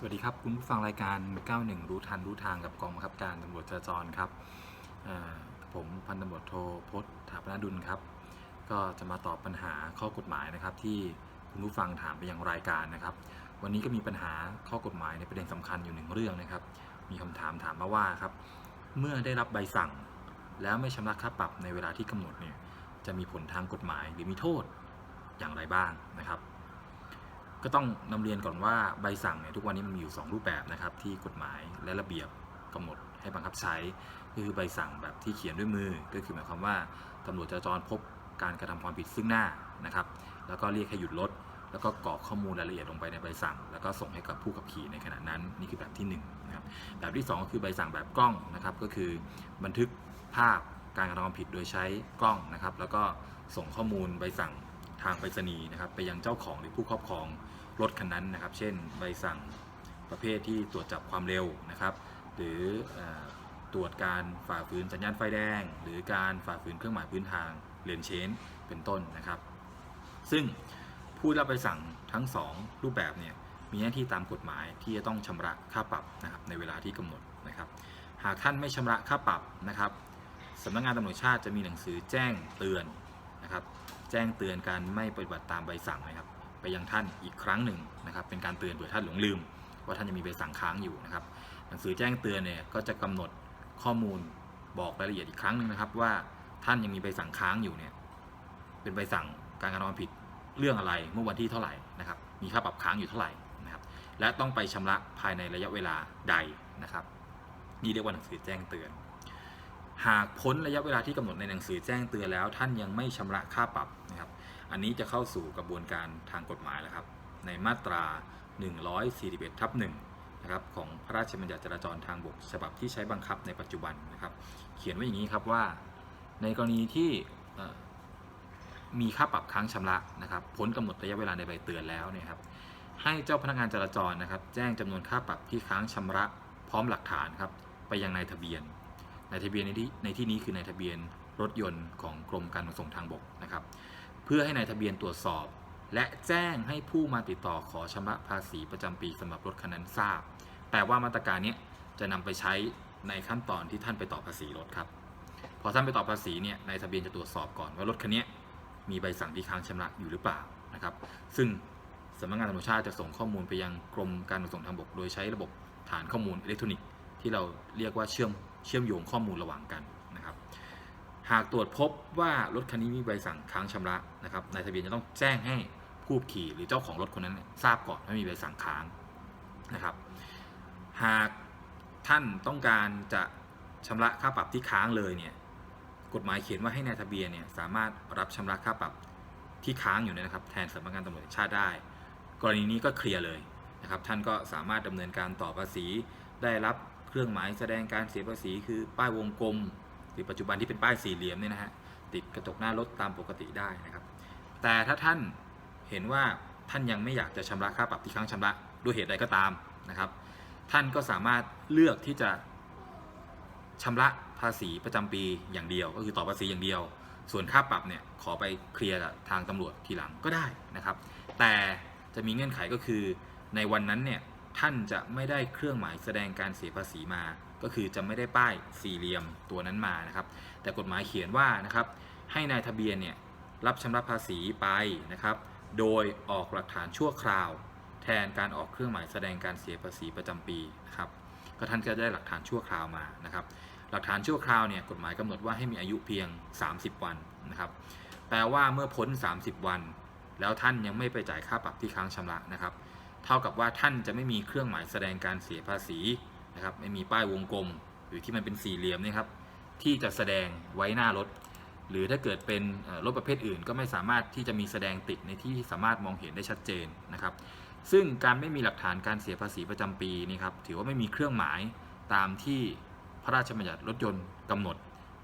สวัสดีครับ คุณผู้ฟังรายการ 91 รู้ทันรู้ทางกับกองบังคับการตำรวจจราจรครับผมพันตำรวจโทพจน์ถาปนาดุลครับ ก็จะมาตอบปัญหาข้อกฎหมายนะครับ ที่คุณผู้ฟังถามไปยังรายการนะครับ วันนี้ก็มีปัญหาข้อกฎหมายในประเด็นสำคัญอยู่หนึ่งเรื่องนะครับ มีคำถามถามมาว่าครับ เมื่อได้รับใบสั่ง แล้วไม่ชำระค่าปรับในเวลาที่กำหนดเนี่ยจะมีผลทางกฎหมายหรือมีโทษอย่างไรบ้างนะครับ ก็ต้องนำเรียนก่อนว่าใบสั่งเนี่ยทุกวันนี้มันมีอยู่ 2 รูปแบบนะครับที่กฎหมายและระเบียบกำหนดให้บังคับใช้ก็คือใบสั่งแบบที่เขียนด้วยมือ ก็คือหมายความว่าตำรวจจราจรพบการกระทำความผิดซึ่งหน้านะครับ แล้วก็เรียกให้หยุดรถแล้วก็กรอกข้อมูลรายละเอียดลงไปในใบสั่ง แล้วก็ส่งให้กับผู้ขับขี่ในขณะนั้นนี่คือแบบที่1นงนะครับแบบที่ 2 ก็คือใบสั่งแบบกล้องนะครับ ก็คือบันทึกภาพการกระทำความผิดโดยใช้กล้องนะครับ แล้วก็ส่งข้อมูลใบสั่ง ทางไปรษณีย์นะครับ ไปยังเจ้าของหรือผู้ครอบครองรถคันนั้นนะครับ เช่นใบสั่งประเภทที่ตรวจจับความเร็วนะครับ หรืออตรวจการฝ่าฝืนสัญญาณไฟแดง หรือการฝ่าฝืนเครื่องหมายพื้นทางเลนเชนเป็นต้นนะครับ ซึ่งผู้รับใบสั่งทั้ง 2 รูปแบบเนี่ยมีหน้าที่ตามกฎหมายที่จะต้องชำระค่าปรับนะครับในเวลาที่กำหนดนะครับ หากท่านไม่ชำระค่าปรับนะครับสำนักงานตำรวจชาติจะมีหนังสือแจ้งเตือนนะครับ แจ้งเตือนการไม่ปฏิบัติตามใบสั่งนะครับ ไปยังท่านอีกครั้งหนึ่งนะครับ เป็นการเตือนเผื่อท่านหลงลืม ว่าท่านยังมีใบสั่งค้างอยู่นะครับ หนังสือแจ้งเตือนเนี่ยก็จะกำหนดข้อมูลบอกรายละเอียดอีกครั้งหนึ่งนะครับ ว่าท่านยังมีใบสั่งค้างอยู่เนี่ยเป็นใบสั่งการกระทำความผิดเรื่องอะไรเมื่อวันที่เท่าไหร่นะครับ มีค่าปรับค้างอยู่เท่าไหร่นะครับ และต้องไปชำระภายในระยะเวลาใดนะครับ นี่เรียกว่าหนังสือแจ้งเตือน หากพ้นระยะเวลาที่กำหนดในหนังสือแจ้งเตือนแล้ว ท่านยังไม่ชำระค่าปรับนะครับ อันนี้จะเข้าสู่กระบวนการทางกฎหมายแล้วครับ ในมาตรา 141ทับ1นะครับของพระราชบัญญัติจราจรทางบกฉบับที่ใช้บังคับในปัจจุบันนะครับ เขียนไว้อย่างนี้ครับว่า ในกรณีที่มีค่าปรับค้างชำระนะครับ พ้นกำหนดระยะเวลาในใบเตือนแล้วเนี่ยครับให้เจ้าพนักงานจราจรนะครับ แจ้งจำนวนค่าปรับที่ค้างชำระพร้อมหลักฐานครับไปยังนายทะเบียน นายทะเบียนในที่ในที่นี้คือนายทะเบียนรถยนต์ของกรมการขนส่งทางบกนะครับ เพื่อให้นายทะเบียนตรวจสอบ และแจ้งให้ผู้มาติดต่อขอชำระภาษีประจำปีสำหรับรถคันนั้นทราบ แต่ว่ามาตรการนี้จะนำไปใช้ในขั้นตอนที่ท่านไปต่อภาษีรถครับ พอท่านไปต่อภาษีเนี่ยนายทะเบียนจะตรวจสอบก่อนว่ารถคันนี้มีใบสั่งที่ค้างชำระอยู่หรือเปล่านะครับ ซึ่งสำนักงานตำรวจชาติจะส่งข้อมูลไปยังกรมการขนส่งทางบก โดยใช้ระบบฐานข้อมูลอิเล็กทรอนิกส์ที่เราเรียกว่าเชื่อม เชื่อมโยงข้อมูลระหว่างกันนะครับ หากตรวจพบว่ารถคันนี้มีใบสั่งค้างชำระนะครับนายทะเบียนจะต้องแจ้งให้ผู้ขี่หรือเจ้าของรถคนนั้นทราบก่อนว่ามีใบสั่งค้างนะครับ หากท่านต้องการจะชำระค่าปรับที่ค้างเลยเนี่ยกฎหมายเขียนว่าให้นายทะเบียนเนี่ยสามารถรับชำระค่าปรับที่ค้างอยู่เนี่ยนะครับ แทนสำนักงานตำรวจแห่งชาติได้ กรณีนี้ก็เคลียร์เลยนะครับ ท่านก็สามารถดำเนินการต่อภาษีได้รับ เครื่องหมายแสดงการเสียภาษีคือป้ายวงกลมหรือปัจจุบันที่เป็นป้ายสี่เหลี่ยมเนี่ยนะฮะติดกระจกหน้ารถตามปกติได้นะครับ แต่ถ้าท่านเห็นว่าท่านยังไม่อยากจะชำระค่าปรับที่ค้างชำระด้วยเหตุใดก็ตามนะครับ ท่านก็สามารถเลือกที่จะชำระภาษีประจำปีอย่างเดียว ก็คือต่อภาษีอย่างเดียว ส่วนค่าปรับเนี่ยขอไปเคลียร์กับทางตำรวจทีหลังก็ได้นะครับ แต่จะมีเงื่อนไขก็คือในวันนั้นเนี่ย ท่านจะไม่ได้เครื่องหมายแสดงการเสียภาษีมา ก็คือจะไม่ได้ป้ายสี่เหลี่ยมตัวนั้นมานะครับ แต่กฎหมายเขียนว่านะครับ ให้นายทะเบียนเนี่ยรับชำระภาษีไปนะครับ โดยออกหลักฐานชั่วคราว แทนการออกเครื่องหมายแสดงการเสียภาษีประจำปีนะครับก็ท่านก็ได้หลักฐานชั่วคราวมานะครับ หลักฐานชั่วคราวเนี่ยกฎหมายกำหนดว่าให้มีอายุเพียง 30 วันนะครับ แปลว่าเมื่อพ้น 30 วัน แล้วท่านยังไม่ไปจ่ายค่าปรับที่ค้างชำระนะครับ เท่ากับว่าท่านจะไม่มีเครื่องหมายแสดงการเสียภาษีนะครับไม่มีป้ายวงกลม หรือที่มันเป็นสี่เหลี่ยมเนะครับที่จะแสดงไว้หน้ารถ หรือถ้าเกิดเป็นรถประเภทอื่น ก็ไม่สามารถที่จะมีแสดงติดในที่ที่สามารถมองเห็นได้ชัดเจนนะครับ ซึ่งการไม่มีหลักฐานการเสียภาษีประจำปีนี่ครับถือว่าไม่มีเครื่องหมายตามที่พระราชบัญญัติรถยนต์กำหนด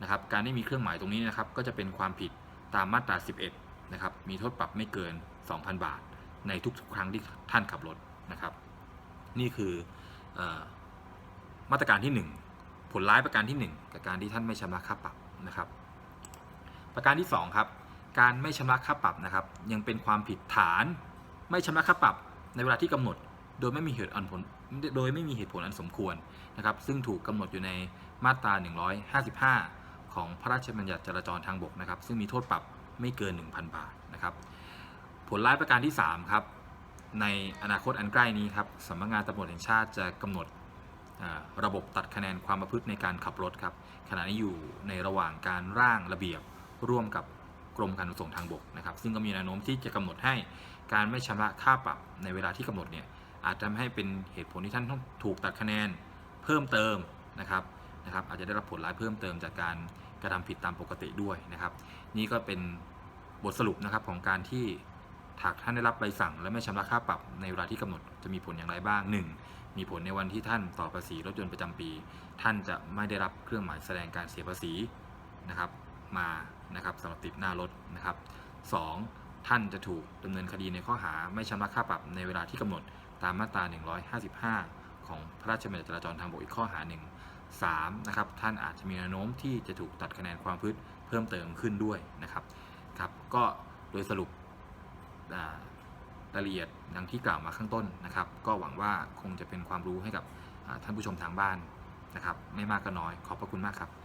นะครับ การไม่มีเครื่องหมายตรงนี้นะครับก็จะเป็นความผิดตามมาตรา 11นะครับมีโทษปรับไม่เกิน 2,000 บาท ในทุกๆครั้งที่ท่านขับรถนะครับ นี่คืออมาตรการที่ 1 ผลร้ายประการที่ 1 กับการที่ท่านไม่ชำระค่าปรับนะครับ ประการที่ 2 ครับ การไม่ชำระค่าปรับนะครับ ยังเป็นความผิดฐานไม่ชำระค่าปรับในเวลาที่กำหนดโดยไม่มีเหตุอันผลโดยไม่มีเหตุผลอันสมควรนะครับ ซึ่งถูกกำหนดอยู่ในมาตรา 155 ของพระราชบัญญัติจราจรทางบกนะครับ ซึ่งมีโทษปรับไม่เกิน 1,000 บาทนะครับ ผลร้ายประการที่ 3 ครับ ในอนาคตอันใกล้นี้ครับสำนักงานตำรวจแห่งชาติจะกำหนดระบบตัดคะแนนความประพฤติในการขับรถครับขณะนี้อยู่ในระหว่างการร่างระเบียบร่วมกับกรมการขนส่งทางบกนะครับ ซึ่งก็มีแนวโน้มที่จะกำหนดให้การไม่ชำระค่าปรับในเวลาที่กำหนดเนี่ยอาจทำให้เป็นเหตุผลที่ท่านต้องถูกตัดคะแนนเพิ่มเติมนะครับนะครับอาจจะได้รับผลร้ายเพิ่มเติมจากการกระทำผิดตามปกติด้วยนะครับ นี่ก็เป็นบทสรุปนะครับของการที่ หากท่านได้รับใบสั่ง และไม่ชำระค่าปรับในเวลาที่กำหนดจะมีผลอย่างไรบ้าง 1. มีผลในวันที่ท่านต่อภาษีรถยนต์ประจำปี ท่านจะไม่ได้รับเครื่องหมายแสดงการเสียภาษีนะครับมานะครับสำหรับติดหน้ารถนะครับ 2. ท่านจะถูกดำเนินคดีในข้อหาไม่ชำระค่าปรับในเวลาที่กำหนดตามมาตรา 155 ของพระราชบัญญัติจราจรทางบกอีกข้อหาหนึ่ง 3. นะครับท่านอาจจะมีแนวโน้มที่จะถูกตัดคะแนนความพืชเพิ่มเติมขึ้นด้วยนะครับครับก็โดยสรุป รายละเอียดดังที่กล่าวมาข้างต้นนะครับ ก็หวังว่าคงจะเป็นความรู้ให้กับท่านผู้ชมทางบ้านนะครับ ไม่มากก็น้อยขอบพระคุณมากครับ